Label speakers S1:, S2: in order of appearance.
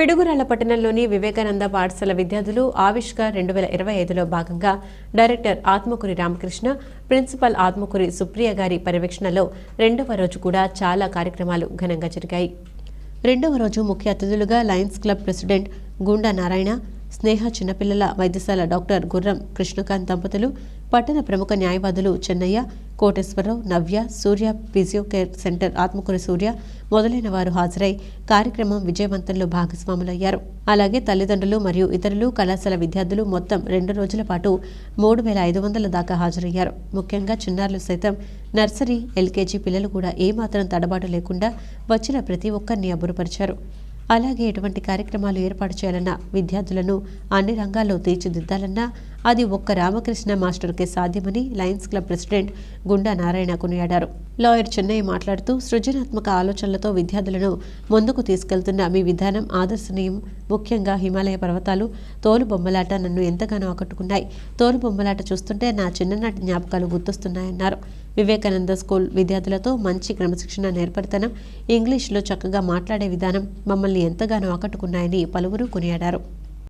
S1: పిడుగురాళ్ళ పట్టణంలోని వివేకానంద పాఠశాల విద్యార్థులు ఆవిష్కార్ రెండు వేల ఇరవై ఐదులో భాగంగా డైరెక్టర్ ఆత్మకూరి రామకృష్ణ ప్రిన్సిపల్ ఆత్మకూరి సుప్రియ గారి పర్యవేక్షణలో రెండవ రోజు కూడా చాలా కార్యక్రమాలు ఘనంగా జరిగాయి. రెండవ రోజు ముఖ్య అతిథులుగా లయన్స్ క్లబ్ ప్రెసిడెంట్ గుండా నారాయణ స్నేహ చిన్నపిల్లల వైద్యశాల డాక్టర్ గుర్రం కృష్ణకాంత్ దంపతులు పట్టణ ప్రముఖ న్యాయవాదులు Chennaiah Koteswararao Navya Surya physio care centre Atmakuri Surya మొదలైన వారు హాజరై కార్యక్రమం విజయవంతంలో భాగస్వాములయ్యారు. అలాగే తల్లిదండ్రులు మరియు ఇతరులు కళాశాల విద్యార్థులు మొత్తం రెండు రోజుల పాటు మూడు వేల ఐదు వందల దాకా హాజరయ్యారు. ముఖ్యంగా చిన్నారులు సైతం నర్సరీ ఎల్కేజీ పిల్లలు కూడా ఏమాత్రం తడబాటు లేకుండా వచ్చిన ప్రతి ఒక్కరిని అబ్బురపరిచారు. అలాగే ఎటువంటి కార్యక్రమాలు ఏర్పాటు చేయాలన్నా విద్యార్థులను అన్ని రంగాల్లో తీర్చిదిద్దాలన్నా అది ఒక్క రామకృష్ణ మాస్టర్కే సాధ్యమని లయన్స్ క్లబ్ ప్రెసిడెంట్ గుండా నారాయణ కొనియాడారు. లాయర్ చెన్నై మాట్లాడుతూ సృజనాత్మక ఆలోచనలతో విద్యార్థులను ముందుకు తీసుకెళ్తున్న మీ విధానం ఆదర్శనీయం. ముఖ్యంగా హిమాలయ పర్వతాలు తోలు బొమ్మలాట నన్ను ఎంతగానో ఆకట్టుకున్నాయి. తోలు బొమ్మలాట చూస్తుంటే నా చిన్ననాటి జ్ఞాపకాలు గుర్తొస్తున్నాయన్నారు. వివేకానంద స్కూల్ విద్యార్థులతో మంచి క్రమశిక్షణ నేర్పరితనం ఇంగ్లీష్లో చక్కగా మాట్లాడే విధానం మమ్మల్ని ఎంతగానో ఆకట్టుకున్నాయని పలువురు కొనియాడారు.